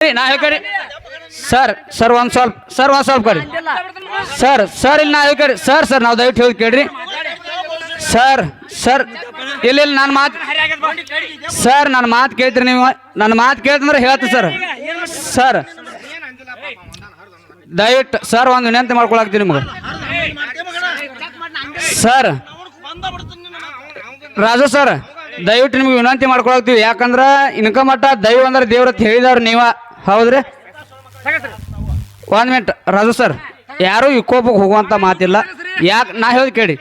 ನಾ ಹೇಳ್ಕರಿ sir sir, ಒಂದ್ ಸ್ವಲ್ಪ, ಸರ್, ಒಂದ್ ಸ್ವಲ್ಪ ಕರಿ. ಸರ್ ಸರ್, ಇಲ್ಲಿ ನಾ ಹೇಳ್ಕರಿ ಸರ್ ಸರ್, ನಾವು ದಯವಿಟ್ಟು ಹೇಳಿ ಕೇಳ್ರಿ. ಸರ್ ಸರ್, ಇಲ್ಲ ನನ್ನ ಮಾತು ಸರ್ ನನ್ನ ಮಾತು ಕೇಳ್ತೀರಿ ನೀವು. ನನ್ನ ಮಾತು ಕೇಳ್ತಂದ್ರೆ ಹೇಳ್ತೀನಿ ಸರ್. ಸರ್, ದಯವಿಟ್ಟು, ಸರ್, ಒಂದು ವಿನಂತಿ ಮಾಡ್ಕೊಳಕ್ತೀನಿ ನಿಮ್ಗೆ. ಸರ್, ರಾಜು ಸರ್, ದಯವಿಟ್ಟು ನಿಮ್ಗೆ ವಿನಂತಿ ಮಾಡ್ಕೊಳಕ್ತೀವಿ. ಯಾಕಂದ್ರೆ ಇನ್ಕಮ್ ಮಟ್ಟ ದೈವ ಅಂದ್ರೆ ದೇವ್ರ ಅಂತ ಹೇಳಿದವ್ರು ನೀವ. ಹೌದ್ರಿ? ಒಂದ್ ಮಿನಿಟ್ ರಾಜು ಸರ್. ಯಾರು ಇಕ್ಕೋಪಕ್ಕೆ ಹೋಗುವಂತ ಮಾತಿಲ್ಲ. ಯಾಕೆ ನಾ ಹೇಳಿ ಕೇಳಿ.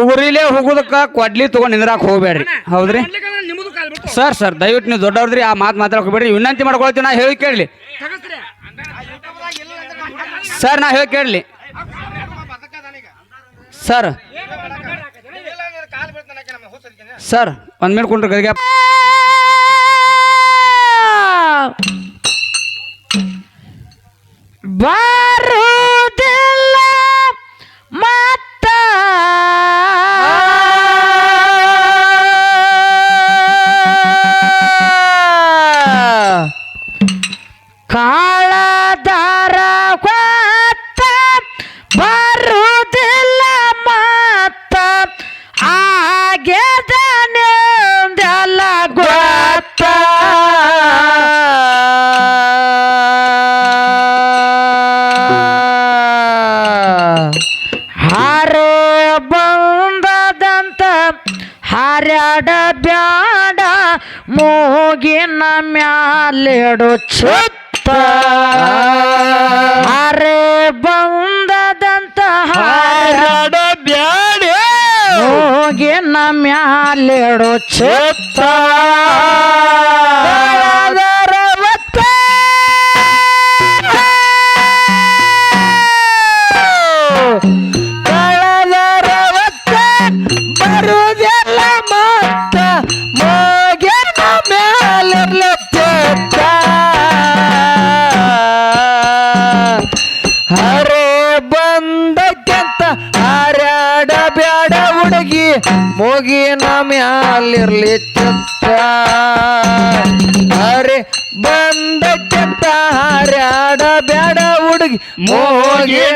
ಉಗುರಿಲೇ ಹೋಗೋದಕ್ಕೆ ಕೊಡ್ಲಿ ತಗೊಂಡ್ ನಿಂದ್ರಾಕ್ ಹೋಗ್ಬೇಡ್ರಿ. ಹೌದ್ರಿ? ಸರ್ ಸರ್ ದಯವಿಟ್ಟು ನೀವು ದೊಡ್ಡವ್ರದ್ರಿ ಆ ಮಾತು ಮಾತ್ರ ಹೋಗ್ಬೇಡ್ರಿ ವಿನಂತಿ ಮಾಡ್ಕೊಳ್ತೀವಿ ನಾ ಹೇಳಿ ಕೇಳಲಿ. ಸರ್ ನಾ ಹೇಳಿ ಕೇಳಲಿ. ಸರ್. ಸರ್ ಒಂದ್ ಮಿನಿಟ್ ಕುಂಡ್ರಿ ಗದಿಗೆ. ಬರುವುದಿಲ್ಲ ಮ್ಯಾಲಿಡು ಚುತ್ತ. ಅರೆ ಬಂದದಂತ ಹಾರ್ಯಾಡ ಬ್ಯಾಡ ಮೂಗಿನ ಮ್ಯಾಲಿಡು ಚಿತ್ತ. ಮೂಗಿನ ಮ್ಯಾಲಿರ್ಲಿ ಅರೆ ಬಂದ ಚತ್ತ ಹಾರ್ಯಾಡ ಬ್ಯಾಡ ಹುಡುಗಿ.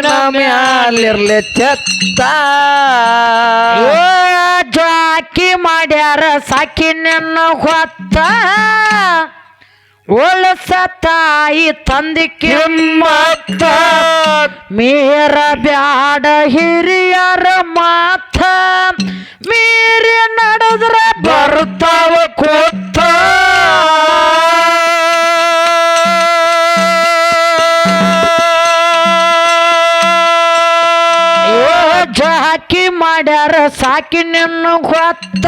ನಮ್ಮ ಮ್ಯಾಲಿರ್ಲಿ ಚತ್ತ ಜಾಕಿ ಮಾಡ್ಯಾರ ಸಾಕಿ ನನ್ನ ಹೊತ್ತ. ಒಳಸ ತಾಯಿ ತಂದಿ ಕಿಮ್ಮತ್ತ. ಮೇರ ಬ್ಯಾಡ ಹಿರಿಯರ ಮಾತ. ಮೀರಿ ನಡೆದ್ರ ಬರ್ತಾವ ಕೂತ. ಜಾಕಿ ಮಾಡ್ಯಾರ ಸಾಕಿ ನಿನ್ನ ಗೊತ್ತ.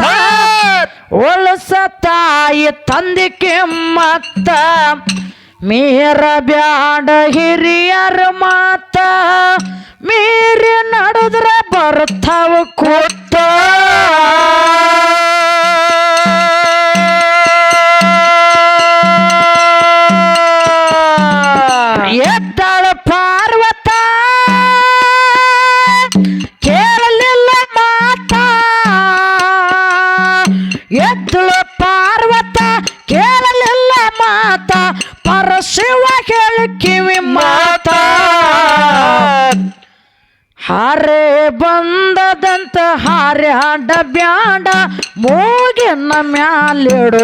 ಒಳಸ ತಾಯಿ ತಂದಿ ಕೆಮ್ಮತ್ತ. ಮೀರ ಬ್ಯಾಡ ಹಿರಿಯರ ಮಾತ. ಮೀರಿ ನಡೆದ್ರ ಬರ್ತಾವ ಕೂತ. না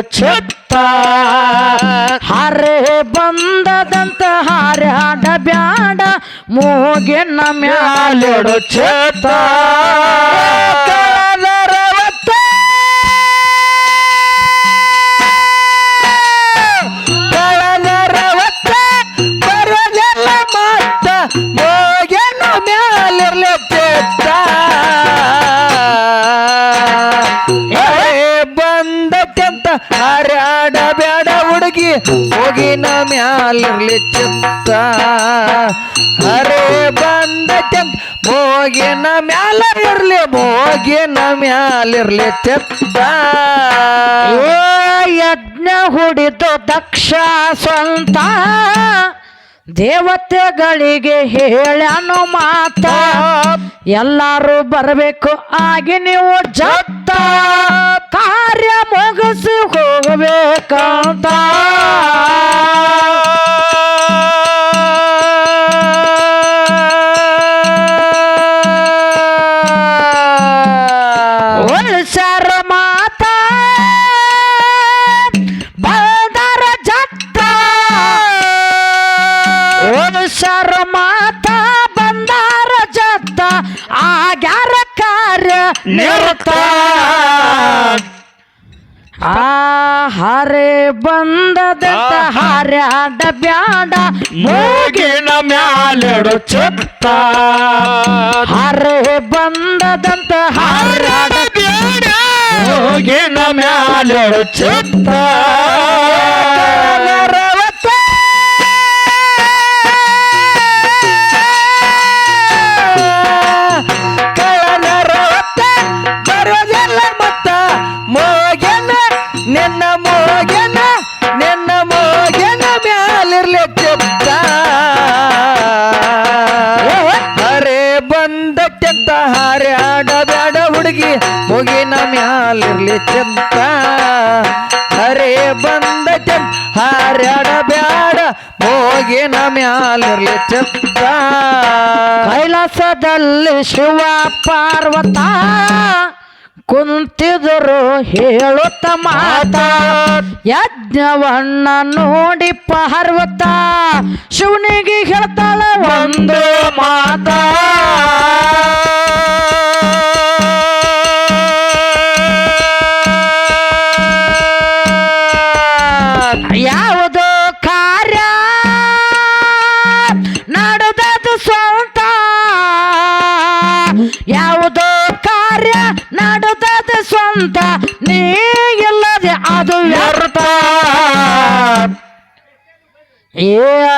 ಚಿತ್ತ ಹರೆ ಬಂದದಂತ ಹಾರ್ಯಾಡ ಬ್ಯಾಡ ಮೂಗಿನ ಮ್ಯಾಲೆಡು ಚಿತ್ತ ಹೋಗಿನ ಮ್ಯಾಲಿರ್ಲಿ ಚಿತ್ತ ಹರೇ ಚಂದ ಮೋಗಿನ ಮ್ಯಾಲ ಇರ್ಲಿ ಮೋಗಿನ ಮ್ಯಾಲಿರ್ಲಿ ಚಿತ್ತ ಯಜ್ಞ ಹುಡಿದು ದಕ್ಷ ಸ್ವಂತ. ದೇವತೆಗಳಿಗೆ ಹೇಳ್ಯಾನು ಮಾತ. ಎಲ್ಲರೂ ಬರಬೇಕು, ಆಗಿ ನೀವು ಜತ್ತ ಕಾರ್ಯ ಮುಗಿಸಿ ಹೋಗಬೇಕಂತ. ಹರೆ ಬಂದದಂತ ಹಾರ್ಯಾಡ ಬ್ಯಾಡ. ಮೂಗಿನ ಮ್ಯಾಲೆಡು ಚುತ್ತ. ಹರೆ ಬಂದದಂತ ಹಾರ್ಯಾಡ ಬೇಡ ಮೂಗಿನ ಮ್ಯಾಲೆಡು ಚಿತ್ತ. ಮ್ಯಾಲಿರ್ಲಿ ಚಿತ್ತ. ಬಂದ ಚಂದ ಹಾರ್ಯಾಡ ಬ್ಯಾಡ ಹೋಗಿನ ಮ್ಯಾಲಿರ್ಲಿ ಚಂತ ಕೈಲಾಸದಲ್ಲಿ ಶಿವ ಪಾರ್ವತ. ಕುಂತಿದ್ರು ಹೇಳುತ್ತ ಮಾತ. ಯಜ್ಞವನ್ನ ನೋಡಿ ಪಾರ್ವತ. ಶಿವನಿಗೆ ಹೇಳ್ತಾಳ ಒಂದು ಮಾತ. ಯಾವುದೋ ಕಾರ್ಯ? ನಡೆದದು ಸ್ವಂತ. ಯಾವುದೋ ಕಾರ್ಯ? ನಡೆದದು ಸ್ವಂತ. ನೀ ಏ,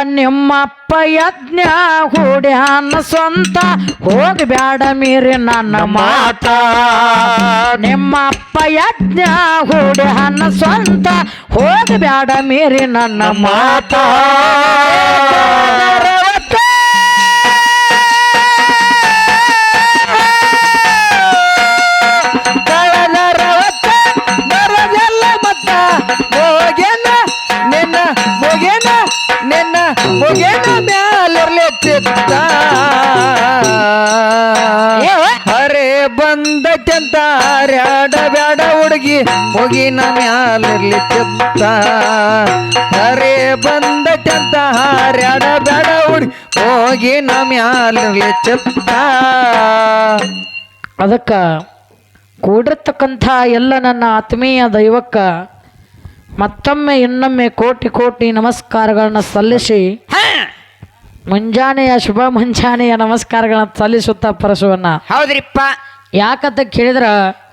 ನಿಮ್ಮಪ್ಪ ಯಜ್ಞ ಹೂಡ್ಯಾನ ಸ್ವಂತ ಹೋಗಬೇಡ ಮೀರಿ ನನ್ನ ಮಾತ. ನಿಮ್ಮಪ್ಪ ಯಜ್ಞ ಹೂಡ್ಯಾನ ಸ್ವಂತ ಹೋಗಬೇಡ ಮೀರಿ ನನ್ನ ಮಾತ. ಮೋಗೆನ ಮ್ಯಾಲಿರ್ಲಿ ಅರೆ ಬಂದ ಹಾರ್ಯಾಡ ಬ್ಯಾಡ ಹುಡುಗಿ ಮುಗಿನ ಮ್ಯಾಲಿರ್ಲಿ ಚಿತ್ತ ಬಂದ ಬಂದಟ್ಟಂತ ಹಾರ್ಯಾಡ ಬ್ಯಾಡ ಹುಡುಗಿ ಮುಗಿನ ಮ್ಯಾಲಿರ್ಲಿ ಚಿತ್ತ ಅದಕ್ಕ ಕೂಡಿರ್ತಕ್ಕಂಥ ಎಲ್ಲ ನನ್ನ ಆತ್ಮೀಯ ದೈವಕ್ಕ ಮತ್ತೊಮ್ಮೆ ಇನ್ನೊಮ್ಮೆ ಕೋಟಿ ಕೋಟಿ ನಮಸ್ಕಾರಗಳನ್ನ ಸಲ್ಲಿಸಿ ಮುಂಜಾನೆಯ ಶುಭ ಮುಂಜಾನೆಯ ನಮಸ್ಕಾರಗಳನ್ನ ಸಲ್ಲಿಸುತ್ತಾ ಪರಶುವನ್ನ. ಹೌದ್ರಿಪ್ಪ. ಯಾಕಂತ ಕೇಳಿದ್ರ?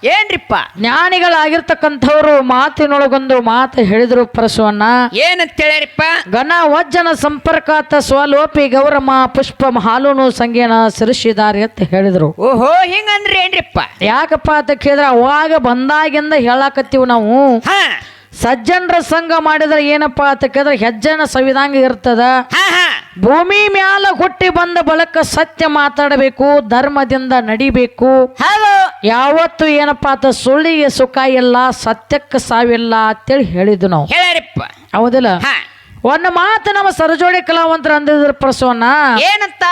ಏನ್ರಿಪ್ಪ? ಜ್ಞಾನಿಗಳಾಗಿರ್ತಕ್ಕಂಥವ್ರು ಮಾತಿನೊಳಗೊಂದು ಮಾತು ಹೇಳಿದ್ರು ಪರಶುವನ್ನ. ಏನಂತ ಹೇಳ್ಯಾರಿಪ್ಪ? ಘನ ವಜ್ಜನ ಸಂಪರ್ಕಾತ ಸ್ವಲೋಪಿ ಗೌರಮ ಪುಷ್ಪ ಹಾಲುನು ಸಂಗೇನ ಸಿರಿಸಿದಾರಿ ಅಂತ ಹೇಳಿದ್ರು. ಓಹೋ ಹಿಂಗಂದ್ರೆ ಏನ್ರಿಪ್ಪ? ಯಾಕಪ್ಪ ಅಂತ ಕೇಳಿದ್ರ? ಅವಾಗ ಬಂದಾಗಿಂದ ಹೇಳಾಕತ್ತೀವಿ ನಾವು. ಸಜ್ಜನರ ಸಂಘ ಮಾಡಿದ್ರೆ ಏನಪ್ಪ ಅಂತ ಕೇಳಿದ್ರೆ ಹೆಜ್ಜನ ಸಂವಿಧಾನ ಇರ್ತದ. ಭೂಮಿ ಮ್ಯಾಲ ಹುಟ್ಟಿ ಬಂದ ಬಳಕ ಸತ್ಯ ಮಾತಾಡಬೇಕು ಧರ್ಮದಿಂದ ನಡಿಬೇಕು. ಯಾವತ್ತು ಏನಪ್ಪ ಅಂತ ಸುಳ್ಳಿಗೆ ಸುಖ ಇಲ್ಲ ಸತ್ಯಕ್ಕೆ ಸಾವಿಲ್ಲ ಅಂತೇಳಿ ಹೇಳಿದ್ದು ನಾವು. ಹೌದಿಲ್ಲ? ಒಂದು ಮಾತು ನಮ್ಮ ಸರಜೋಡಿ ಕಲಾವಂತರ ಅಂದಿದ್ರ ಪ್ರಸವನ್ನ. ಏನಂತ?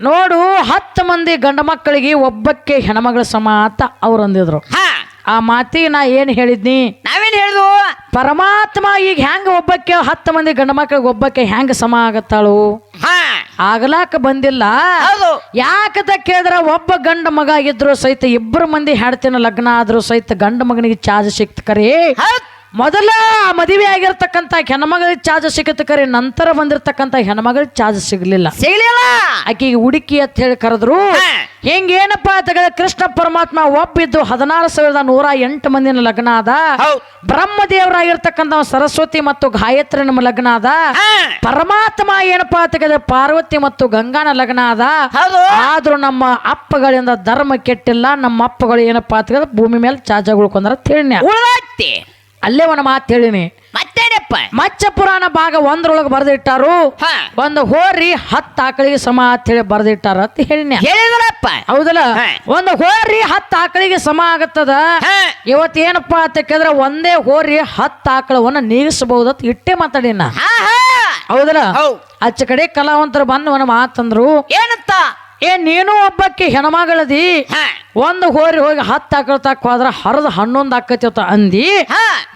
ನೋಡು ಹತ್ತು ಮಂದಿ ಗಂಡ ಮಕ್ಕಳಿಗೆ ಒಬ್ಬಕ್ಕೆ ಹೆಣಮಗಳ ಸಮ ಅಂತ ಅವ್ರು ಅಂದಿದ್ರು. ಹಾ. ಆ ಮಾತಿಗೆ ನಾ ಏನು ಹೇಳಿದ್ನಿ? ನಾವೇನ್ ಹೇಳ್ದು ಪರಮಾತ್ಮ ಈಗ ಹೆಂಗ ಒಬ್ಬಕ್ಕೆ ಹತ್ತು ಮಂದಿ ಗಂಡ ಮಕ್ಕಳಿಗೆ ಒಬ್ಬಕ್ಕೆ ಹೆಂಗ ಸಮ ಆಗತ್ತಾಳು? ಹಾ. ಆಗಲಾಕ ಬಂದಿಲ್ಲ. ಹೌದು. ಯಾಕಂತ ಕೇಳಿದ್ರ ಒಬ್ಬ ಗಂಡ ಮಗ ಇದ್ರು ಸಹಿತ ಇಬ್ಬರು ಮಂದಿ ಹೆಣ್ತಿನ ಲಗ್ನ ಆದ್ರೂ ಸಹಿತ ಗಂಡ ಮಗನಿಗೆ ಚಾರ್ಜ್ ಸಿಕ್ತ ಕರೆ. ಹೌದ್. ಮೊದಲ ಮದುವೆ ಆಗಿರ್ತಕ್ಕಂಥ ಹೆಣ್ಮಗಳಿಗೆ ಚಾರ್ಜ್ ಸಿಗತ್ತೆ ಕರೆ ನಂತರ ಬಂದಿರತಕ್ಕಂಥ ಹೆಣ್ಮಗಳಿಗೆ ಚಾರ್ಜ್ ಸಿಗ್ಲಿಲ್ಲ. ಸಿಗ್ಲಿಲ್ಲ. ಆಕೆಗೆ ಹುಡುಕಿ ಅಂತ ಹೇಳಿ ಕರೆದ್ರು. ಹೆಂಗ ಏನಪ್ಪಾ ತೆಗೆದ ಕೃಷ್ಣ ಪರಮಾತ್ಮ ಒಪ್ಪಿದ್ದು ಹದಿನಾರು ಸಾವಿರದ ನೂರ ಎಂಟು ಮಂದಿನ ಲಗ್ನ ಆದ. ಬ್ರಹ್ಮದೇವರಾಗಿರ್ತಕ್ಕಂಥ ಸರಸ್ವತಿ ಮತ್ತು ಗಾಯತ್ರಿ ನಮ್ಮ ಲಗ್ನ ಆದ. ಪರಮಾತ್ಮ ಏನಪ್ಪಾ ತೆಗೆದ ಪಾರ್ವತಿ ಮತ್ತು ಗಂಗಾನ ಲಗ್ನ ಆದ. ಆದ್ರೂ ನಮ್ಮ ಅಪ್ಪಗಳಿಂದ ಧರ್ಮ ಕೆಟ್ಟಿಲ್ಲ ನಮ್ಮ ಅಪ್ಪಗಳು ಏನಪ್ಪಾ ತೆಗೆದ ಭೂಮಿ ಮೇಲೆ ಚಾರ್ಜ್ ಉಳ್ಕೊಂಡ್ರ ತಿಳಿನ ಅಲ್ಲೇ ಒಂದು ಮಾತು ಹೇಳಿನಿ. ಮತ್ತೇನಪ್ಪ? ಮಚ್ಚ ಪುರಾಣ ಭಾಗ ಒಂದ್ರೊಳಗೆ ಬರೆದಿಟ್ಟಾರು. ಒಂದು ಹೋರಿ ಹತ್ತು ಆಕಳಿಗೆ ಸಮ ಅಂತ ಹೇಳಿ ಬರೆದಿಟ್ಟಾರ ಅಂತ ಹೇಳಿನಿ. ಹೇಳಿದ್ರಪ್ಪ. ಹೌದಲ್ಲ? ಒಂದು ಹೋರಿ ಹತ್ತು ಆಕಳಿಗೆ ಸಮ ಆಗತ್ತದ? ಇವತ್ತೇನಪ್ಪ ಇವತ್ತು ಏನಪ್ಪಾ ಅಂತ ಕೇಳಿದ್ರೆ ಒಂದೇ ಹೋರಿ ಹತ್ತು ಆಕಳವನ್ನ ನೀಗಿಸಬಹುದು ಅಂತ ಇಟ್ಟೆ ಮಾತಾಡಿನ. ಹೌದಲ್ಲ? ಅಚ್ಚ ಕಡೆ ಕಲಾವಂತರು ಬಂದು ಒಂದು ಮಾತಂದ್ರು. ಏನಂತ? ಏ ನೀನು ಒಬ್ಬಕ್ಕೆ ಹೆಣ್ಮಗಳದಿ? ಒಂದು ಹೋರಿ ಹೋಗಿ ಹತ್ತು ಆಕಳ ತಕ್ಕ ಹೋದ್ರ ಹರಿದು ಹನ್ನೊಂದು ಅಂದಿ.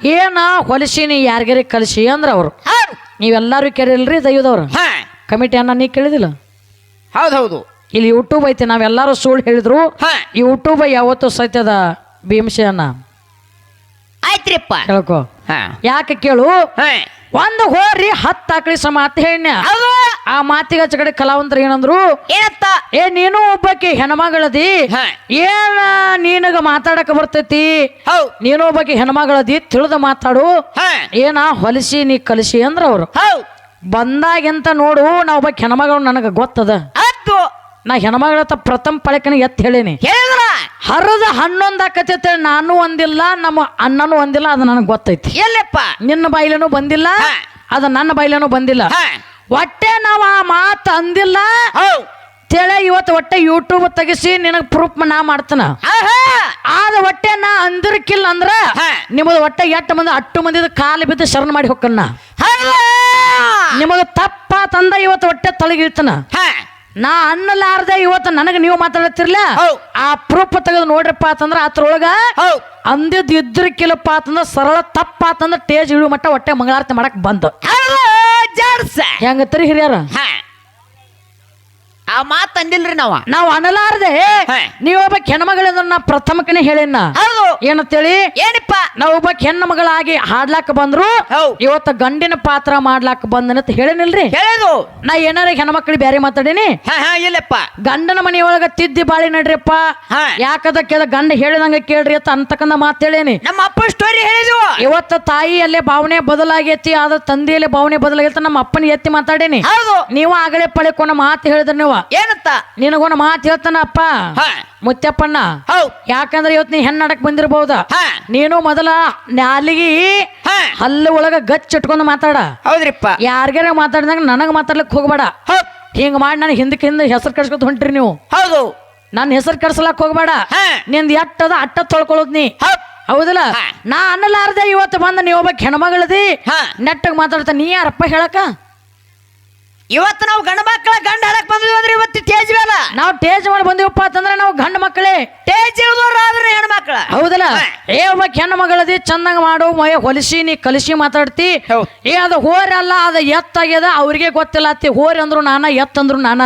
ಏನ ಹೊಲಸಿನಿ ಯಾರಿಗಾರಿ ಕಲಿಸಿ ಅಂದ್ರ ಅವ್ರು. ನೀವೆಲ್ಲರೂ ಕೇಳಿಲ್ರಿ ದೈವದವ್ರು. ಕಮಿಟಿ ಅನ್ನ ನೀ ಕೇಳಿದಿಲ್ಲ? ಹೌದೌದು ಹೌದು. ಇಲ್ಲಿ ಯೂಟ್ಯೂಬ್ ಐತಿ ನಾವೆಲ್ಲರೂ ಸುಳ್ಳು ಹೇಳಿದ್ರು. ಈ ಯೂಟ್ಯೂಬ್ ಯಾವತ್ತು ಸತ್ಯದ ಭೀಮಸೇನ ಆಯ್ತ್ರಿಪ್ಪ. ಹೇಳ್ಕೋ ಹಾ. ಯಾಕೆ ಕೇಳು? ಒಂದು ಹೋರಿ ಹತ್ತು ಆಕಳಿ ಸಮ ಅಂತ ಹೌದು. ಆ ಮಾತಿಗೆ ಆಚೆ ಕಡೆ ಕಲಾವಂತರು ಏನಂದ್ರು ಏನತ್ತ? ಏ ನೀನು ಒಬ್ಬಕ್ಕೆ ಹೆಣ್ಮಗಳದಿ? ಹಾ. ಏನ ನೀನಗ ಮಾತಾಡಕ ಬರ್ತೈತಿ? ಹೌದ್ ನೀನು ಒಬ್ಬಕ್ಕೆ ಹೆಣ್ಮಗಳದಿ? ತಿಳಿದ ಮಾತಾಡು. ಹಾ. ಏನ ಹೊಲಿಸಿ ನೀ ಕಲಿಸಿ ಅಂದ್ರ ಅವ್ರು. ಹೌದ್ ಬಂದಾಗೆಂತ ನೋಡು ನಾ ಒಬ್ಬಾಕಿ ಹೆಣ್ಮಗಳು ನನಗ ಗೊತ್ತದ. ಅತ್ತು. ನಾ ಹೆಣಮಗಳ ಪ್ರಥಮ ಪಳಕನ ಎತ್ತ ಹೇಳೇನಿ. ಹೇಳಿದ್ರ? ಹರದ ಹನ್ನೊಂದು ಆಕತೈತೆ ನಾನು ಒಂದಿಲ್ಲ ನಮ್ಮ ಅಣ್ಣನೂ ಒಂದಿಲ್ಲ ಅದು ನನಗೆ ಗೊತ್ತೈತಿ. ಎಲ್ಲಪ್ಪ? ನಿನ್ನ ಬಾಯಿಲೇನೂ ಬಂದಿಲ್ಲ ಹಾ. ಅದು ನನ್ನ ಬಾಯಿಲೇನೂ ಬಂದಿಲ್ಲ. ಹಾ. ಒಟ್ಟೆ ನಾವು ಆ ಮಾತು ಅಂದಿಲ್ಲ. ತಿಳ ತೇಳೆ ಇವತ್ತು ಒಟ್ಟೆ ಯೂಟ್ಯೂಬ್ ತೆಗಿಸಿ ನಿನಗೆ ಪ್ರೂಫ್ ನಾ ಮಾಡ್ತಾನ. ಆದ ಹೊಟ್ಟೆ ನಾ ಅಂದಿರ್ಕಿಲ್ಲ ಅಂದ್ರ ನಿಮ್ದು ನಿಮ್ಮದು ಹೊಟ್ಟೆ ಎಟ್ಟು ಮಂದಿ ಅಟ್ಟು ಮಂದಿದ ಕಾಲು ಬಿದ್ದು ಶರಣ ಮಾಡಿ ಹೊಕ್ಕನ್ನ ನಿಮಗ ನಿಮಗೆ ತಪ್ಪ ತಂದ ಇವತ್ತು ಹೊಟ್ಟೆ ತಳಗಿಳ್ತಾನ. ನಾ ಅನ್ನಲಾರ್ದೆ ಇವತ್ತು ನನಗೆ ನೀವು ಮಾತಾಡತಿರ್ಲ. ಆ ಪ್ರೂಫ್ ತೆಗೆದು ನೋಡ್ರಪ್ಪ ಅಂತಂದ್ರ ಅದ್ರೊಳಗ ಅಂದಿದ್ದು ಅಂದಿದ್ ಇದ್ರಕ್ಕಿಲ್ಲಪ್ಪ ಅಂತಂದ್ರ ಸರಳ ತಪ್ಪ ಅಂತಂದ್ರ ಟೇಜ್ ಇಳುವ ಮಟ್ಟ ಹೊಟ್ಟೆ ಮಂಗಳಾರತಿ ಮಾಡಕ್ ಬಂದು. ಜಾಡ್ಸ. ಹೆಂಗತ್ತರಿ ಹಿರಿಯರ? ಹಾ. ಆ ಮಾತ್ ಅಂದಿಲ್ರಿ ನಾವ. ನಾವು ಅನಲಾರದೆ ಹಾ. ನೀವು ಒಬ್ಬ ಹೆಣ್ಮಗಳಿಂದ ನಾ ಪ್ರಥಮಕನೇ ಹೇಳಿನ ಹೌದು. ಏನಂತೇಳಿ? ಏನಪ್ಪ? ನಾವು ಒಬ್ಬ ಹೆಣ್ಮಗಳಾಗಿ ಹಾಡ್ಲಾಕ ಬಂದ್ರು ಹೌದ್. ಇವತ್ತು ಗಂಡಿನ ಪಾತ್ರ ಮಾಡ್ಲಾಕ ಬಂದನಂತ ಹೇಳಿನಿಲ್ರಿ? ಹೇಳಿದು. ನಾ ಏನಾರ ಹೆಣ್ಮಕ್ಳಿಗೆ ಬ್ಯಾರೆ ಮಾತಾಡೀನಿ? ಹಾ ಹಾ ಇಲ್ಲಪ್ಪ. ಗಂಡನ ಮನೆಯೊಳಗ ತಿದ್ದಿ ಬಾಳಿ ನಡ್ರಿಪ್ಪ. ಹಾ. ಯಾಕದ ಕೇಳ ಗಂಡ ಹೇಳಿದಂಗ ಕೇಳ್ರಿ ಅಂತ ಅಂತಕಂದ ಮಾತೇಳೇನಿ ನಮ್ಮ ಅಪ್ಪ ಸ್ಟೋರಿ ಹೇಳಿದ್ವು. ಇವತ್ತ ತಾಯಿಯಲ್ಲೇ ಭಾವನೆ ಬದಲಾಗೈತಿ ಆದ್ರ ತಂದೆಯಲ್ಲೇ ಭಾವನೆ ಬದಲಾಗೈತಿ ನಮ್ಮ ಅಪ್ಪನ ಎತ್ತಿ ಮಾತಾಡೇನಿ. ಹೌದು. ನೀವು ಆಗಲೇ ಪಳಿಕೊಂಡ ಮಾತು ಹೇಳಿದ್ರ ನೀವು. ಏನಂತ? ನಿನಗೊಂದು ಮಾತು ಹೇಳ್ತಾನಪ್ಪ ಹೌದ್ ಯಾಕಂದ್ರೆ ಇವತ್ತು ನೀ ಹೆಣ್ಣಾಡಕ್ ಬಂದಿರಬಹುದ. ನೀನು ಮೊದಲ ನಾಲಿಗೆ ಹಲ್ಲು ಒಳಗ ಗಚ್ ಇಟ್ಕೊಂಡು ಮಾತಾಡ. ಹೌದ್ರಿಪ್ಪ. ಯಾರಿಗಾರ ಮಾತಾಡಿದಾಗ ನನಗೆ ಮಾತಾಡ್ಲಿಕ್ಕೆ ಹೋಗ್ಬೇಡ. ಹಿಂಗ್ ಮಾಡಿ ನಾನು ಹಿಂದಕ್ಕೆ ಹಿಂದೆ ಹೆಸರು ಕಡ್ಸ್ಕೊತ ಹೊಂಟ್ರಿ ನೀವು. ಹೌದು. ನನ್ನ ಹೆಸರು ಕಡ್ಸಲಕ್ ಹೋಗ್ಬೇಡ. ನಿಂದ ಎಟ್ಟದ ಅಟ್ಟ ತೊಳ್ಕೊಳ್ಳೋದ್ ನೀ. ಹೌದಲ್ಲ? ನಾ ಅನ್ನಲಾರ್ದೆ ಇವತ್ತು ಬಂದ ನೀ ಒಬ್ಬ ಹೆಣ್ಮಗಳದಿ. ನೆಟ್ಟಗ್ ಮಾತಾಡ್ತಾ ನೀ ಯಾರಪ್ಪ ಹೇಳಕ? ಇವತ್ತು ನಾವು ಗಂಡ ಮಕ್ಕಳ ಗಂಡ ಹೇಳಕ್ ಬಂದ್ವಿ ಅಂದ್ರೆ ಇವತ್ತು ತೇಜ್ ಬೇಲ ನಾವು ಟೇಜ್ ಮಾಡಿ ಬಂದಿವಪ್ಪ ಅಂತಂದ್ರೆ ನಾವು ಗಂಡ ಮಕ್ಕಳೇ. ಟೇಜ್ ಇಳಿದವ್ರಾದ್ರೆ ಹೆಣ್ಮಕ್ಳ. ಹೌದಲ್ಲ. ಏ ಒಬ್ಬ ಹೆಣ್ಣು ಮಗಳದಿ ಚಂದಂಗ ಮಾಡು ಮಯ ಹೊಲಿಸಿ ನೀ ಕಲಿಸಿ ಮಾತಾಡ್ತಿ. ಏ ಅದು ಹೋರಲ್ಲ ಅಲ್ಲ ಅದು ಎತ್ತಾಗ್ಯದ ಅವ್ರಿಗೆ ಗೊತ್ತಿಲ್ಲ ಅತ್ತಿ ಹೋರಿ ಅಂದ್ರು ನಾನ ಎತ್ ಅಂದ್ರು ನಾನ.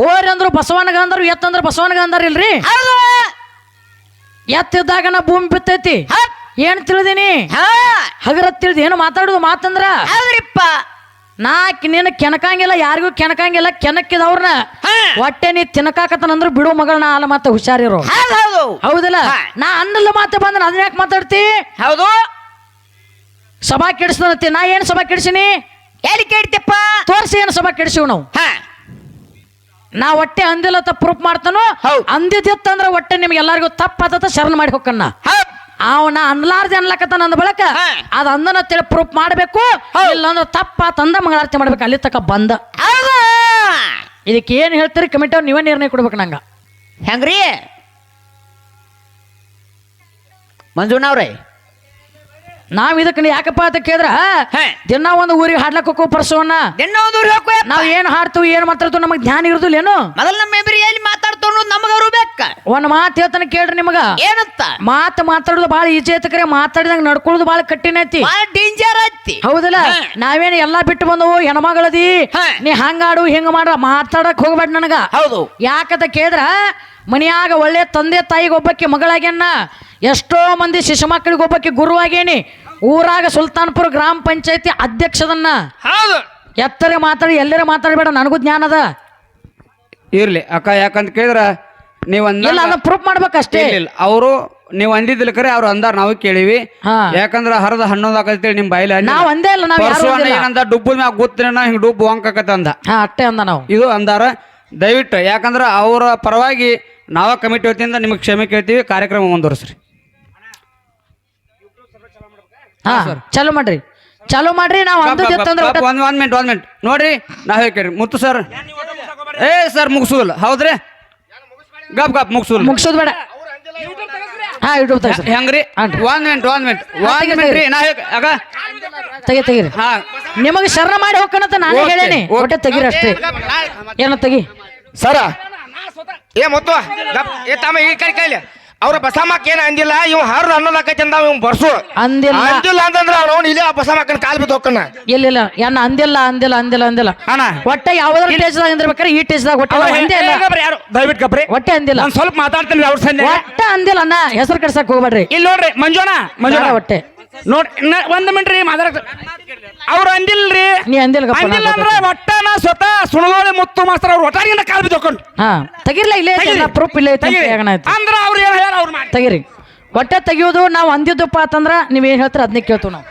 ಹೋರಿ ಅಂದ್ರು ಬಸವನಗ ಅಂದ್ರು ಎತ್ ಅಂದ್ರು ಬಸವನಗ ಗಂಧರ್ ಇಲ್ರಿ ಎತ್ತಿದ್ದಾಗ ನಾ ಭೂಮಿ ಬಿತ್ತೈತಿ. ಏನ್ ತಿಳಿದೀನಿ? ಹಗರ ತಿಳಿದಿ ಏನು ಮಾತಾಡುದು ಮಾತಂದ್ರ? ಹೌದ್ರಿಪ್ಪ. ನಾ ನಿನ್ನ ಕೆನಕಂಗಿಲ್ಲ ಯಾರಿಗೂ ಕೆನಕಂಗಿಲ್ಲ ಕೆನಕ್ಕಿದವ್ರನ್ನ ಹೊಟ್ಟೆ ನೀ ತಿನ್ನಕಾಕತ್ತನಂದ್ರ ಬಿಡು ಮಗಳನ್ನ ಅಲ್ಲ ಮತ್ತೆ ಹುಷಾರಿರೋ ಹೌದು ಹೌದು. ಹೌದಲ್ಲ? ನಾ ಅನ್ನಲ್ಲ ಮಾತು ಬಂದ್ರೆ ಅದನ್ನ ಯಾಕೆ ಮಾತಾಡ್ತಿ? ಹೌದು. ಸಭಾ ಕೆಡಿಸ್ದತಿ ನಾ ಏನ್ ಸಭಾ ಕೆಡಿಸಿನಿ? ಎಲ್ಲಿ ಕೇಳ್ತಿಪ್ಪ ತೋರಿಸಿ ಏನು ಸಭಾ ಕೆಡಿಸಿವ್ ನಾವು. ನಾ ಹೊಟ್ಟೆ ಅಂದಿಲ್ಲ ಅಂತ ಪ್ರೂಫ್ ಮಾಡ್ತಾನು. ಅಂದಿದ್ದಿತ್ತಂದ್ರ ಹೊಟ್ಟೆ ನಿಮ್ಗೆ ಎಲ್ಲರಿಗೂ ತಪ್ಪಾತ ಶರಣ ಮಾಡಿ ಹೋಗಣ್ಣ ಹೌದ್ ಅವನ ಅನ್ಲಾರ್ದೆ ಅನ್ಲಕತ್ತಾನ ಅಂದ ಬಳಕ ಅದ ಅಂದನ ತಿಳಿ ಪ್ರೂಫ್ ಮಾಡಬೇಕು ಇಲ್ಲ ಅಂದ್ರೆ ತಪ್ಪ ತಂದ ಮಂಗಳಾರತಿ ಮಾಡ್ಬೇಕು. ಅಲ್ಲಿ ತಕ ಬಂದ. ಇದಕ್ಕೆ ಏನು ಹೇಳ್ತೀರಿ? ಕಮಿಟಿ ಅವ್ರು ನೀವೇ ನಿರ್ಣಯ ಕೊಡ್ಬೇಕು ನಂಗ. ಹೆಂಗ್ರಿ? ಮಂಜುನವ್ರೆ. ನಾವ್ ಇದಕ್ಕೆ ಯಾಕಪ್ಪ ಅಂತ ಕೇಳಿದ್ರ? ದಿನ ಒಂದು ಊರಿಗೆ ಹಾಡ್ಲಕ್ ಹೋಗೋ ಪರ್ಸವನ್ನ ದಿನ ಒಂದು ಹೋಗ್ಕೋ ನಾವ್ ಏನ್ ಹಾಡ್ತೀವಿ ಏನ್ ಮಾತಾಡ್ತೀವಿ ನಮಗ್ ಧ್ಯಾನ ಇರುದಿಲ್ಲ ಏನು ಮೊದಲ ನಮ್ಮ ಮೆಬ್ರಿ ಎಲ್ಲಿ ಮಾತಾಡ್ತಾನು ನಮಗ ಅವರು ಬೇಕ. ಒಂದ್ ಮಾತು ಹೇಳ್ತಾನೆ ಕೇಳ್ರಿ ನಿಮಗ. ಏನಂತ? ಮಾತು ಮಾತಾಡೋದು ಬಹಳ ಈಜಿ ಐತಕ್ರೆ ಮಾತಾಡಿದಂಗ ನಡ್ಕೊಳ್ಳೋದು ಭಾಳ ಕಠಿಣ ಐತಿ. ಬಾಳ ಡೇಂಜರ್ ಐತಿ. ಹೌದಲ್ಲ. ನಾವೇನ್ ಎಲ್ಲಾ ಬಿಟ್ಟು ಬಂದವು ಹೆಣ್ಮಗಳದಿ? ಹಾ. ನೀ ಹಂಗಾಡು ಹಿಂಗ ಮಾಡ ಮಾತಾಡಕ್ ಹೋಗ್ಬೇಡ ನನಗ. ಹೌದು. ಯಾಕಂತ ಕೇಳಿದ್ರ ಮನ್ಯಾಗ ಒಳ್ಳೆ ತಂದೆ ತಾಯಿಗೆ ಒಬ್ಬಕ್ಕೆ ಮಗಳಾಗ್ಯಾನ. ಎಷ್ಟೋ ಮಂದಿ ಶಿಶು ಮಕ್ಕಳಿಗೆ ಒಬ್ಬಕ್ಕೆ ಗುರುವಾಗೇನಿ. ಊರಾಗ ಸುಲ್ತಾನ್ಪುರ ಗ್ರಾಮ ಪಂಚಾಯತಿ ಅಧ್ಯಕ್ಷದನ್ನ. ಹೌದು. ಎತ್ತರೆ ಮಾತಾಡಿ ಎಲ್ಲರ ಮಾತಾಡಬೇಡ ನನಗೂ ಜ್ಞಾನ ಅದ. ಇರ್ಲಿ. ಅಕ್ಕ ಯಾಕಂತ ಕೇಳಿದ್ರ ನೀವು ಇಲ್ಲ ಅಂದ ಪ್ರೂಫ್ ಮಾಡ್ಬೇಕಷ್ಟೇ. ಇಲ್ಲ ಅವರು ನೀವು ಅಂದಿದ್ದಿಲ್ಲ ಕರೆ ಅವ್ರು ಅಂದಾರ ನಾವು ಕೇಳಿವಿ. ಹಾ. ಯಾಕಂದ್ರ ಹರದ ಹನ್ನೊಂದು ಆಕತಿ ನಿಮ್ ಬಾಯಿಲ. ನಾವ್ ಅಂದೇ ಇಲ್ಲ ನಾವ್ ಯಾರು ಪರಶು ಅಣ್ಣ ಅಂದಿಲ್ಲ. ಏನಂದ ಡುಬ್ಬದ ಮ್ಯಾಗ ಗೊತ್ತಿನ ಹಿಂಗ್ ಡುಬ್ಬು ಅಂಕಕತ್ತ ಅಂದ. ಹಾ ಅಂದ ನಾವು. ಇದು ಅಂದಾರ. ದಯವಿಟ್ಟು ಯಾಕಂದ್ರ ಅವರ ಪರವಾಗಿ ನಾವ ಕಮಿಟಿ ವತಿಯಿಂದ ನಿಮಗೆ ಕ್ಷಮೆ ಕೇಳ್ತೀವಿ ಕಾರ್ಯಕ್ರಮ ಮುಂದುವರಿಸ್ರಿ. ಹಾ ಚಲೋ ಮಾಡ್ರಿ. ಚಾಲು ಮಾಡ್ರಿ ನಾವು ಒಂದ್ ಒಂದ್ ಮಿನಿಟ್ ಒಂದ್ ಮಿನಿಟ್. ನೋಡ್ರಿ ನಾವ್ ಹೇಳ್ಕೇರಿ ಮುತ್ತು ಸರ್. ಏ ಸರ್ ಮುಗಿಸೋದಿಲ್ಲ ಹೌದ್ರಿ? ಗಪ್ ಗಪ್ ಮುಗಿಸೋದು ಮುಗಿಸೋದ್ ಬೇಡ. ಹಾ ಯೂಟ್ಯೂಬ್ ತೆಗ್ಸ್ರಿ ಹೆಂಗ್ರಿ? ಹಾನ್ರಿ. ಒಂದ್ ಮಿನಿಟ್ ಒಂದ್ ಮಿನಿಟ್ ಒಂದ್ ಮಿನಿಟ್ ರೀ ನಾ ಹೇಳ್ ಆಗ ತೆಗಿ ತೆಗಿರಿ ಹಾ. ನಿಮಗೆ ಶರಣ ಮಾಡಿ ಹೋಗ್ಕಣಂತ ನಾನು ಓಕೆ, ಹೇಳೇನಿ. ಓಕೆ. ಒಟ್ಟೆ ತೆಗಿರಿ ಅಷ್ಟೇ. ಏನ ತೆಗಿ? ಸರ. ಏ ಮೊತ್ತ. ಗಪ್. ಏ ತಮ್ಮ ಈ ಕೈ ಕೈಲಿ ಅವ್ರ ಬಸಮ್ಮಕ್ಕ ಏನ್ ಅಂದಿಲ್ಲ ಇವ್ ಹರ್ದು ಅನ್ನೋದಾಕೈತಿ ಅಂದ ಇವ್ ಬರ್ಸು. ಅಂದಿಲ್ಲ. ಅಂದಿಲ್ಲ ಅಂತಂದ್ರ ಅವ್ನು ಇಲ್ಲೇ ಆ ಬಸಮ್ಮಕ್ಕನ ಕಾಲ್ ಬಿದ್ದು ಹೋಗ್ಕನ ಇಲ್ಲ ಏನ ಅಂದಿಲ್ಲ ಅಂದಿಲ್ಲ ಅಂದಿಲ್ಲ ಅಂದಿಲ್ಲ. ಅಣ್ಣ. ಒಟ್ಟೆ ಯಾವ್ದಾರ ಟೇಜ್ದಾಗ ಅಂದಿರ್ಬೇಕಾರೆ ಈ ಟೇಜ್ದಾಗ ಒಟ್ಟೆ ಅಂದೇ ಇಲ್ಲ. ಯಾರು? ದಯವಿಟ್ಟು ಕಪ್ರಿ ಒಟ್ಟೆ ಅಂದಿಲ್ಲ. ಸ್ವಲ್ಪ ಮಾತಾಡ್ತೀನಿ ಅವ್ರ ಸಂದೆ ಒಟ್ಟ ಅಂದಿಲ್ಲ ಅಣ್ಣ. ಹೆಸರು ಕಡ್ಸಕ್ ಹೋಗ್ಬೇಡ್ರಿ. ಇಲ್ಲಿ ನೋಡ್ರಿ ಮಂಜುಣ ಮಂಜುಣ ಬೇಡ ಒಟ್ಟೆ ನೋಡ್ ಒಂದ್ ಮಿನಿಟ್ ರೀ ಮಾತಾಡ ಅವ್ರು ಅಂದಿಲ್ರಿ. ನೀ ಅಂದಿಲ್ಲ ರೀ ನಾ ಅಂದಿಲ್ಲ ಅಂದ್ರೆ. ಒಟ್ಟ ನಾ ಸ್ವತಃ ಸುಣಗೋಳಿ ಮುತ್ತು ಮಾಸ್ತರ್ ಅವ್ರು ಒಟ್ಟಾಗಿಂದ ಕಾಲ್ ಬಿದ್ದಕೊಂಡು ಹಾ ತೆಗಿರ್ಲ ಇಲ್ಲೇ ಪ್ರೂಫ್ ಇಲ್ಲೇ ಐತೆ ಅಂದ್ರ ಅವ್ರು ಏನು ಹೇಳ ಅವ್ರು ಮಾಡಿ. ತೆಗಿರಿ. ಹೊಟ್ಟೆ ತೆಗಿಯೋದು ನಾವು ಅಂದಿದ್ದಪ್ಪ ಅಂತಂದ್ರ ನೀವ್ ಏನ್ ಹೇಳ್ತೀರ ಅದನ್ನೇ ಕೇಳ್ತೀವಿ ನಾವು.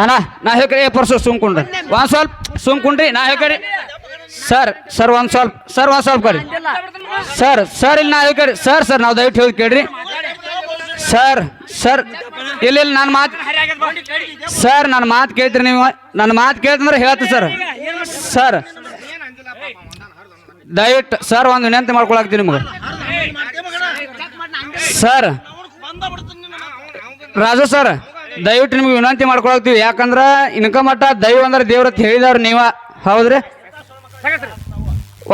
ಅಣ್ಣ ನಾ ಹೇಳ್ಕರಿ ಪರ್ಸು ಸುಮ್ಕೊಂಡ್ರಿ ಒಂದ್ ಸ್ವಲ್ಪ ಸುಮ್ಕೊಂಡ್ರಿ ನಾ ಹೇಳ್ಕರಿ. ಸರ್ ಸರ್ ಒಂದ್ ಸ್ವಲ್ಪ ಸರ್ ಒಂದ್ ಸ್ವಲ್ಪ ಕರಿ. ಸರ್ ಸರ್ ಇಲ್ಲಿ ನಾ ಹೇಳ್ಕರಿ. ಸರ್ ಸರ್ ನಾವು ದಯವಿಟ್ಟು ಹೇಳಿ ಕೇಳ್ರಿ. ಸರ್ ಸರ್, ಇಲ್ಲ ಇಲ್ಲ ನನ್ನ ಮಾತು ಸರ್ ನನ್ನ ಮಾತು ಕೇಳ್ತೀರಿ ನೀವು. ನನ್ನ ಮಾತು ಕೇಳ್ತಂದ್ರೆ ಹೇಳ್ತೀನಿ ಸರ್. ಸರ್, ದಯವಿಟ್ಟು ಸರ್, ಒಂದು ವಿನಂತಿ ಮಾಡ್ಕೊಳಕ್ತೀನಿ ನಿಮ್ಗೆ. ಸರ್, ರಾಜು ಸರ್, ದಯವಿಟ್ಟು ನಿಮ್ಗೆ ವಿನಂತಿ ಮಾಡ್ಕೊಳಕ್ತೀವಿ. ಯಾಕಂದ್ರೆ ಇನ್ಕಮ್ ಮಟ್ಟ ದೈವ ಅಂದ್ರೆ ದೇವ್ರ ಹೇಳಿದವ್ರು ನೀವ. ಹೌದ್ರಿ?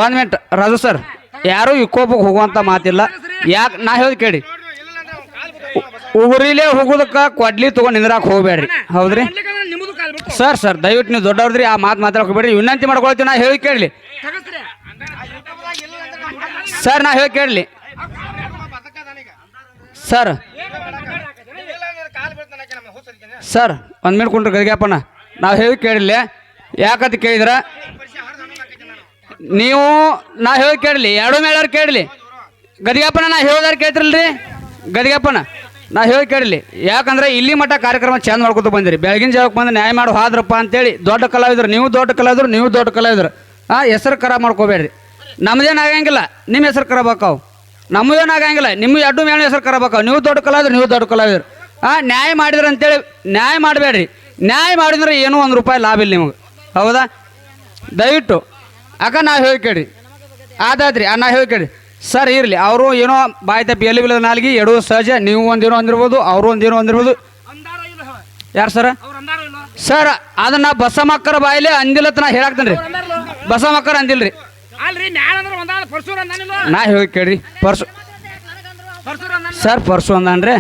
ಒಂದ್ ಮಿನಿಟ್, ರಾಜು ಸರ್, ಯಾರು ಇಕ್ಕೋಪಕ್ಕೆ ಹೋಗುವಂತ ಮಾತಿಲ್ಲ. ಯಾಕೆ ನಾ ಹೇಳಿ ಕೇಳಿ. ಉಗುರಿಲೇ ಹೋಗುದಕ್ಕ ಕೊಡ್ಲಿ ತಗೊಂಡ್ ನಿಂದ್ರಾಕ್ ಹೋಗ್ಬೇಡ್ರಿ. ಹೌದ್ರಿ? ಸರ್ ಸರ್ ದಯವಿಟ್ಟು ನೀವು ದೊಡ್ಡವ್ರದ್ರಿ ಆ ಮಾತು ಮಾತಾಡಕ್ ಹೋಗ್ಬೇಡ್ರಿ ವಿನಂತಿ ಮಾಡ್ಕೊಳ್ತೀವಿ ನಾ ಹೇಳಿ ಕೇಳಲಿ. ಸರ್ ನಾ ಹೇಳಿ ಕೇಳಲಿ. ಸರ್. ಸರ್ ಒಂದ್ ಮಿನಿಟ್ ಕುಂಟ್ರಿ ಗದಿಗೆಪ್ಪಣ್ಣ ನಾವು ಹೇಳಿ ಕೇಳಲಿ ಯಾಕಂತ ಕೇಳಿದ್ರ? ನೀವು ನಾ ಹೇಳಿ ಕೇಳಲಿ. ಎರಡು ಮೇಳವ್ರು ಕೇಳಲಿ. ಗದಿಗೆಪ್ಪನ ನಾ ಹೇಳೋದಾರು ಕೇಳ್ತಿರಲ್ರಿ? ಗದಿಗೆಪ್ಪನ ನಾ ಹೇಳಿ ಕೇಳಲಿ. ಯಾಕಂದ್ರೆ ಇಲ್ಲಿ ಮಟ್ಟ ಕಾರ್ಯಕ್ರಮ ಚೆಂದ ಮಾಡ್ಕೊತ ಬಂದಿರಿ. ಬೆಳಗಿನ ಜಾವಕ್ಕೆ ಬಂದು ನ್ಯಾಯ ಮಾಡಿ, ಹಾದ್ರಪ್ಪ ಅಂತೇಳಿ ದೊಡ್ಡ ಕಲಾವಿದ್ರು. ನೀವು ದೊಡ್ಡ ಕಲಾವಿದ್ರು, ನೀವು ದೊಡ್ಡ ಕಲಾವಿದ್ರು. ಆ, ಹೆಸರು ಖರಾಬ್ ಮಾಡ್ಕೋಬೇಡ್ರಿ. ನಮ್ದೇನು ಆಗಂಗಿಲ್ಲ. ನಿಮ್ಮ ಹೆಸರು ಖರಾಬ್ ಆಕಾವು ನಮ್ಮದೇನು ಆಗಂಗಿಲ್ಲ. ನಿಮ್ಮ ಎರಡು ಮೇಲೆ ಹೆಸರು ಖರಾಬ್ ಆಕಾವು ನೀವು ದೊಡ್ಡ ಕಲಾವಿದ್ರು, ನೀವು ದೊಡ್ಡ ಕಲಾವಿದ್ರು. ಆ, ನ್ಯಾಯ ಮಾಡಿದ್ರು ಅಂತೇಳಿ, ನ್ಯಾಯ ಮಾಡಬೇಡ್ರಿ. ನ್ಯಾಯ ಮಾಡಿದ್ರೆ ಏನೂ ಒಂದು ರೂಪಾಯಿ ಲಾಭ ಇಲ್ಲ ನಿಮಗೆ. ಹೌದಾ? ದಯವಿಟ್ಟು. ಅಕ್ಕ, ನಾ ಹೇಳಿ ಕೇಳಿ ಆದಾದ್ರಿ ಆ, ನಾ ಹೇಳಿ ಕೇಳಿ ಸರ್, ಇರಲಿ. ಅವರು ಏನೋ ಬಾಯಿ ತಪ್ಪಿ ಎಲ್ಲಿ ಬಿಲ್ಲದ ನಾಲ್ಗಿ, ಎಡು ಸಹಜ, ನೀವು ಒಂದೇನೋ ಅಂದಿರ್ಬೋದು, ಅವರು ಒಂದೇನೋ ಅಂದಿರ್ಬೋದು. ಯಾರು ಸರ್? ಸರ್, ಅದನ್ನ ಬಸಮಕ್ಕರ ಬಾಯಿಲೆ ಅಂದಿಲ್ಲತ್ತ ನಾ ಹೇಳಾಕ್ತೇನೆ ರೀ ಬಸಮಕ್ಕರ ಅಂದಿಲ್ರಿ. ನಾ ಹೇಳಿ ಕೇಳ್ರಿ. ಪರ್ಸು ಸರ್, ಪರ್ಸು ಅಂದಾನ್ರಿ.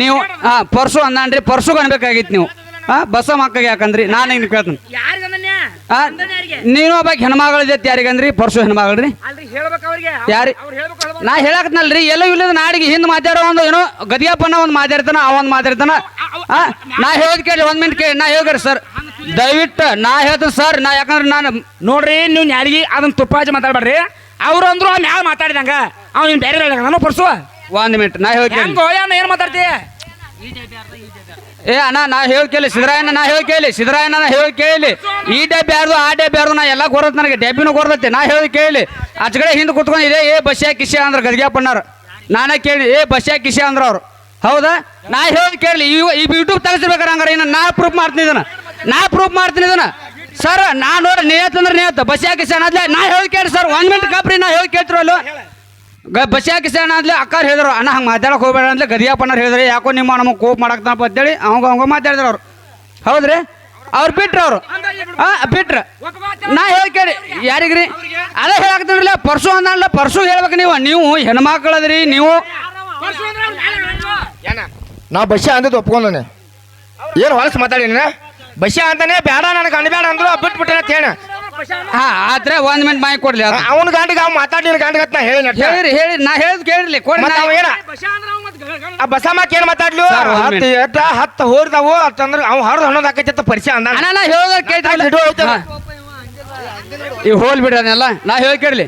ನೀವು ಹಾಂ ಪರ್ಸು ಅಂದಾನ್ರಿ. ಪರ್ಸುಗೆ ಅನ್ಬೇಕಾಗಿತ್ತು ನೀವು. ಹಾಂ ಬಸಮಕ್ಕಗೆ ಯಾಕಂದ್ರಿ? ನಾನು ಹಿಂಗೆ ಕೇಳ್ತೀನಿ. ನೀನು ಒಬ್ಬ ಹೆಣ್ಮಗಳಿದೈತಿ ಯಾರಿಗಂದ್ರಿ? ಪರ್ಸು ಹೆಣ್ಮಗಳ್ರಿ? ಅಲ್ರಿ ಹೇಳ್ಬೇಕು ಅವ್ರಿಗೆ. ಯಾರಿ? ಅವ್ರು ಹೇಳ್ಬೇಕು ಹೇಳ್ಬೇಕು. ನಾ ಹೇಳಕ್ನಲ್ರಿ ಎಲ್ಲೋ ಇಲ್ಲದ ನಾಡಿಗೆ ಹಿಂದ್ ಮಾತಾಡೋ ಒಂದು ಏನೋ ಗದಿಯಪ್ಪನ ಒಂದು ಮಾತಾಡ್ತಾನ ಆ ಒಂದು ಮಾತಾಡ್ತಾನ. ಆ, ನಾ ಹೇಳೋದ್ ಕೇಳಿ ಒಂದ್ ಮಿನಿಟ್ ಕೇಳಿ ನಾ ಹೇಳ್ರಿ ಸರ್. ದಯವಿಟ್ಟು ನಾ ಹೇಳ್ತೀನಿ ಸರ್ ನಾ ಯಾಕಂದ್ರೆ ನಾನು ನೋಡ್ರಿ ನೀವು ಯಾರಿಗೆ ಅದನ್ನ ತುಪ್ಪಾಜಿ ಮಾತಾಡ್ಬೇಡ್ರಿ. ಅವ್ರು ಅಂದ್ರು ಮ್ಯಾಲ ಮಾತಾಡಿದಂಗ. ಅವ್ನು ನೀನ್ ಬೇರೆ ನಾನು ಪರ್ಸು ಒಂದ್ ಮಿನಿಟ್ ನಾ ಹೇಳ್ತೀನಿ ಏನ್ ಏನ್ ಮಾತಾಡ್ತಿ? ಏ ಅಣ್ಣ, ನಾ ಹೇಳಿ ಕೇಳಿ ಸಿದ್ದರಾಯಣ್ಣ ನಾ ಹೇಳಿ ಕೇಳಿ ಸಿದ್ದರಾಯಣ್ಣ ನಾ ಹೇಳಿ ಕೇಳಿ. ಈ ಡಬ್ಬಿ ಯಾರ್ದು, ಆ ಡಬ್ಬಿ ಯಾರ್ದು ನಾ ಎಲ್ಲ ಕೊರತ್ ನನಗೆ, ಡಬ್ಬಿನೂ ಕೊರತೈತಿ ನಾ ಹೇಳಿ ಕೇಳಿ. ಆಚ ಹಿಂದೆ ಕುತ್ಕೊಂಡು ಇದೆ, ಏ ಬಸ್ಯಾ ಕಿಶೆ ಅಂದ್ರೆ ಗದಿಗೆಪ್ಪಣ್ಣವ್ರು ನಾನೇ ಕೇಳಿ, ಏ ಬಸ್ಯಾ ಕಿಸೆ ಅಂದ್ರೆ ಅವ್ರು. ಹೌದಾ? ನಾ ಹೇಳಿ ಕೇಳಿ, ಈ ಯೂಟ್ಯೂಬ್ ತೆಗಿಸ್ಬೇಕಾರೆ ಹಂಗಾರೆ, ಇನ್ನು ನಾ ಪ್ರೂಫ್ ಮಾಡ್ತೀನಿ ಇದನ್ನ. ನಾ ಪ್ರೂಫ್ ಮಾಡ್ತೀನಿ ಇದನ್ನ. ಸರ್ ನಾನು ನೋಡ್ರಿ ನೇತ್ ಅಂದ್ರೆ ನೇತ್ ಬಸ್ಯಾ ಕಿಶೆ ಅನ್ನೋದ್ಲೆ, ನಾ ಹೇಳಿ ಕೇಳಿ ಸರ್ ಒಂದ್ ಮಿನಿಟ್ ಕಪ್ರಿ ನಾ ಹೇಳಿ ಕೇಳ್ತಿರಲ್ಲ. ಗ ಬಸ್ಯಾಕ ಸಣ್ಣ ಅಂದ್ಲೆ? ಅಕ್ಕಾರ ಹೇಳಿದ್ರು, ಅಣ್ಣ, ಹಂಗೆ ಮಾತಾಡಕ್ಕೆ ಹೋಗ್ಬೇಡ ಅಂದ್ಲೆ. ಗದಿಯಪ್ಪಣ್ಣರು ಹೇಳಿದ್ರೆ, ಯಾಕೋ ನಿಮ್ಮ ನಮಗೆ ಕೋಪ್ ಮಾಡಕ್ತಾನಪ್ಪ ಅಂತೇಳಿ ಅವಂಗ ಅವಂಗ ಮಾತಾಡಿದ್ರು ಅವ್ರು. ಹೌದ್ರಿ? ಅವ್ರು ಬಿಟ್ರು ಅವರು. ಹಾಂ ಬಿಟ್ರ. ನಾ ಹೇಳ್ಕೇಳಿ ಯಾರಿಗ್ರಿ? ಅದೇ ಹೇಳಾಕ್ತೀನಿಲ್ಲ ಪರ್ಸು ಅಂದಲ್ಲ ಪರ್ಸು ಹೇಳ್ಬೇಕು ನೀವು. ನೀವು ಹೆಣ್ಮಕ್ಳದ್ರಿ, ನೀವು. ನಾ ಬಸ್ಯ ಅಂದಿದ್ದು ಒಪ್ಕೊಂಡನೆ. ಏನು ಹೊಲಸು ಮಾತಾಡಿನ ಬಸ್ಯ ಅಂತಾನೆ ಬೇಡ ನನಗೆ ಅನ್ಬೇಡ ಬೇಡ ಅಂದ್ರು ಬಿಟ್ಬಿಟ್ಟೆ ಅಂತ ಹೇಳ. ಹಾ ಆದ್ರೆ ಒಂದ್ ಮಿನಿಟ್ ಮಾಹಿತಿ ಕೊಡ್ಲಿ ಅದು. ಅವನ ಗಂಡಿಗೆ ಅವ್ ಮಾತಾಡ್ಲಿ ಗಂಡಗತ್ ನಾ ಹೇಳಿ. ಹೇಳಿರಿ ಹೇಳಿ ನಾ ಹೇಳಿದ್ ಕೇಳಿರ್ಲಿ ಕೊಡ್ರಿ ಮತ್ತ್ ಅವ ಏನ? ಆ ಬಸಮ್ಮಕ್ ಏನ್ ಮಾತಾಡ್ಲು? ಹತ್ತು ಎಟ್ಟ ಹತ್ತು ಹೋರ್ದಾವು ಅಂತಂದ್ರೆ ಅವ್ ಹರ್ದು ಹಣ್ಣೋದ್ ಆಕೈತಿ ಅಂತ ಪರಿಚಯ ಅಂದ ಅಣ್ಣ ನಾ ಹೇಳೋದ ಕೇಳ್ತಿಲ್ಲ ಈ ಹೋಲ್ ಬಿಡ್ರಿ ಅದನ್ನೆಲ್ಲ. ನಾ ಹೇಳಿ ಕೇಳಲಿ.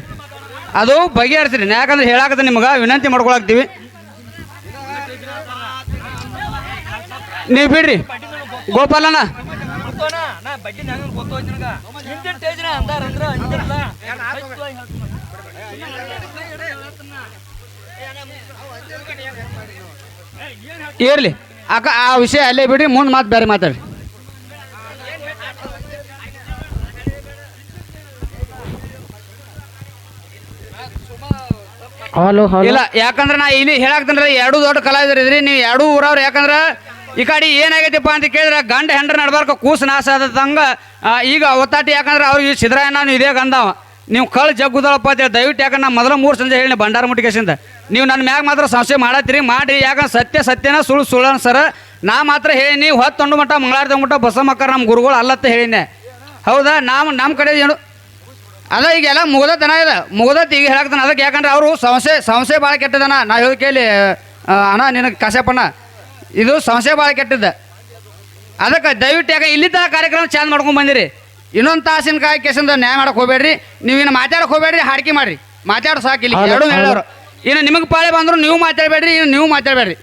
ಅದು ಬಗೆಹರಿಸ್ರಿ. ನಾ ಯಾಕಂದ್ರೆ ಹೇಳಾಕತ್ತ ನಿಮ್ಗೆ ವಿನಂತಿ ಮಾಡ್ಕೊಳಕ್ತೀವಿ. ನೀವು ಬಿಡ್ರಿ. ಗೋಪಾಲಣ್ಣ. ಇರ್ಲಿ. ಅಕ್ಕ ಆ ವಿಷಯ ಅಲ್ಲೇ ಬಿಡಿ ಮುಂದೆ ಮಾತು ಬೇರೆ ಮಾತಾಡಿ ಹಲೋ ಇಲ್ಲ ಯಾಕಂದ್ರೆ ನಾ ಇಲ್ಲಿ ಹೇಳಾಕ್ತೇನ್ರಿ ಎರಡು ದೊಡ್ಡ ಕಲಾವಿದ್ರು ಇದ್ರಿ ನೀವು ಎರಡೂ ಊರವ್ರು ಯಾಕಂದ್ರೆ ಈ ಕಡೆ ಏನಾಗೈತಿಪ್ಪ ಅಂತ ಕೇಳಿದ್ರೆ ಗಂಡ ಹೆಂಡ್ರ ನಡ್ಬಾರ್ಕ ಕೂಸು ನಾಶ ಆದಂಗ ಈಗ ಒತ್ತಾಟಿ ಯಾಕಂದ್ರೆ ಅವ್ರಿಗೆ ಸಿದ್ದರಾಯ ನಾನು ಇದೇ ಗಂದವ ನೀವು ಕಳ್ ಜಗ್ಗುದಳಪ್ಪ ಅಂತೇಳಿ ದಯವಿಟ್ಟು ಯಾಕಂದ್ರೆ ನಾ ಮೊದಲ ಮೂರು ಸಂಜೆ ಹೇಳಿ ಬಂಡಾರ ಮುಟ್ಟಿಗೆಸಿಂದ ನೀವು ನನ್ನ ಮ್ಯಾಗ ಮಾತ್ರ ಸಂಶಯ ಮಾಡತ್ತೀರಿ ಮಾಡಿ ಯಾಕಂದ್ರೆ ಸತ್ಯ ಸತ್ಯನ ಸುಳ್ಳು ಸುಳ್ಳು ಸರ. ನಾ ಮಾತ್ರ ಹೇಳಿ ನೀವು ಹೊತ್ತೊಂಡು ಮಟ್ಟ ಮಂಗಳಾರದ ಮಟ್ಟ ಬಸಮ್ಮಕ್ಕರ್ ನಮ್ಮ ಗುರುಗಳು ಅಲ್ಲತ್ತ ಹೇಳಿನೆ. ಹೌದಾ? ನಾವು ನಮ್ಮ ಕಡೆ ಏನು? ಅದ ಈಗ ಎಲ್ಲ ಮುಗ್ದತನ ಇದೆ. ಮುಗ್ದತ್ ಈಗ ಹೇಳಕ್ತಾನೆ ಅದಕ್ಕೆ ಯಾಕಂದ್ರೆ ಅವರು ಸಂಶಯ ಸಂಶಯ ಭಾಳ ಕೆಟ್ಟದನ. ನಾ ಹೇಳಿ ಕೇಳಿ ಅಣ್ಣ, ನಿನಗೆ ಕಶ್ಯಪಣ್ಣ. ಇದು ಸಮಸ್ಯೆ ಭಾಳ ಕೆಟ್ಟದ ಅದಕ್ಕೆ ದಯವಿಟ್ಟು ಯಾಕೆ ಇಲ್ಲಿ ತನಕ ಕಾರ್ಯಕ್ರಮ ಚೆಂದ ಮಾಡ್ಕೊಂಡು ಬಂದಿರಿ. ಇನ್ನೊಂದು ತಾಸಿನ ಕಾಯಿ ಕೆಸಂದ ನ್ಯಾಯ ಮಾಡಕ್ಕೆ ಹೋಗ್ಬೇಡ್ರಿ. ನೀವು ಇನ್ನು ಮಾತಾಡಕ್ಕೆ ಹೋಗ್ಬೇಡ್ರಿ ಹಾಡಿಕೆ ಮಾಡ್ರಿ. ಮಾತಾಡೋ ಸಾಕಿಲ್ಲ ಇಲ್ಲಿ ಎರಡು ಹೇಳೋರು ಇನ್ನು ನಿಮಗೆ ಪಾಳೆ ಬಂದ್ರು ನೀವು ಮಾತಾಡಬೇಡ್ರಿ ಇನ್ನು ನೀವು ಮಾತಾಡಬೇಡ್ರಿ.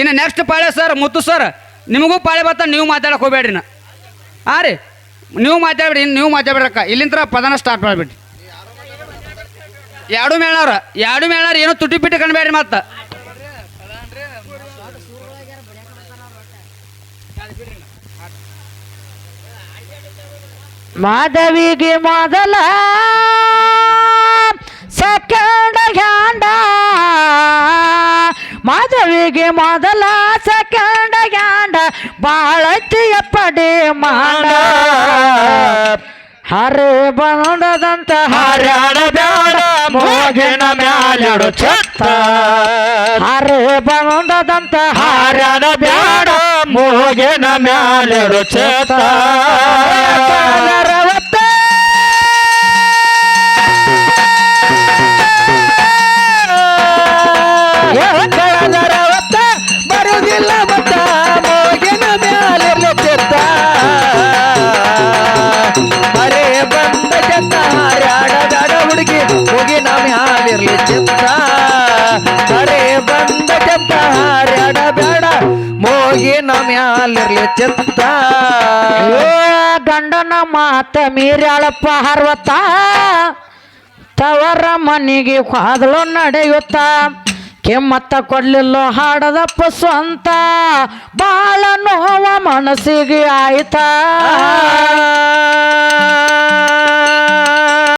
ಇನ್ನು ನೆಕ್ಸ್ಟ್ ಪಾಳೆ ಸರ್ ಮುತ್ತು ಸರ್ ನಿಮಗೂ ಪಾಳೆ ಬರ್ತಾ ನೀವು ಮಾತಾಡಕ್ಕೆ ಹೋಗ್ಬೇಡ್ರಿ ನಾ ಹಾಂ ರೀ. ನೀವು ಮಾತಾಡ್ಬೇಡಿ ಇನ್ನು ನೀವು ಮಾತಾಡ್ಬೇಡ್ರಕ್ಕ ಇಲ್ಲಿಂದ ಪದನ ಸ್ಟಾರ್ಟ್ ಮಾಡಿಬಿಡ್ರಿ. ಎರಡು ಮೇಳವ್ರ ಎರಡು ಮೇಳವ್ರ ಏನೋ ತುಟಿ ಪಿಟಿ ಕಣ್ಬೇಡ್ರಿ ಮತ್ತೆ. ಮಾಧವಿಗೆ ಮೊದಲ ಸೆಕೆಂಡ್ ಗ್ಯಾಂಡ ಮಾಧವಿಗೆ ಮೊದಲ ಸೆಕೆಂಡ್ ಗ್ಯಾಂಡ ಬಾಳತಿಯ ಪಡೆ ಮಾಡ ಹರೆ ಬಂದದಂತ ಹರ್ಯಾಣ ಬ್ಯಾಡ ಮೋಗಿನ ಮ್ಯಾಲಡು ಛತ್ತ ಹರೆ ಬಂದದಂತ ಹರ್ಯಾಣ ಬ್ಯಾಡ ಮೋಗಿನ ಮ್ಯಾಲಿಡು ಛತ್ತ ಮೀರ್ಯಾಳಪ್ಪ ಹರ್ವತ್ತ ತವರ ಮನೆಗೆ ಹಾದಲು ನಡೆಯುತ್ತ. ಕೆಮ್ಮತ್ತ ಕೊಡ್ಲಿಲ್ಲ ಹಾಡದಪ್ಪ ಸ್ವಂತ. ಬಾಳ ನೋವ ಮನಸ್ಸಿಗೆ ಆಯ್ತಾ.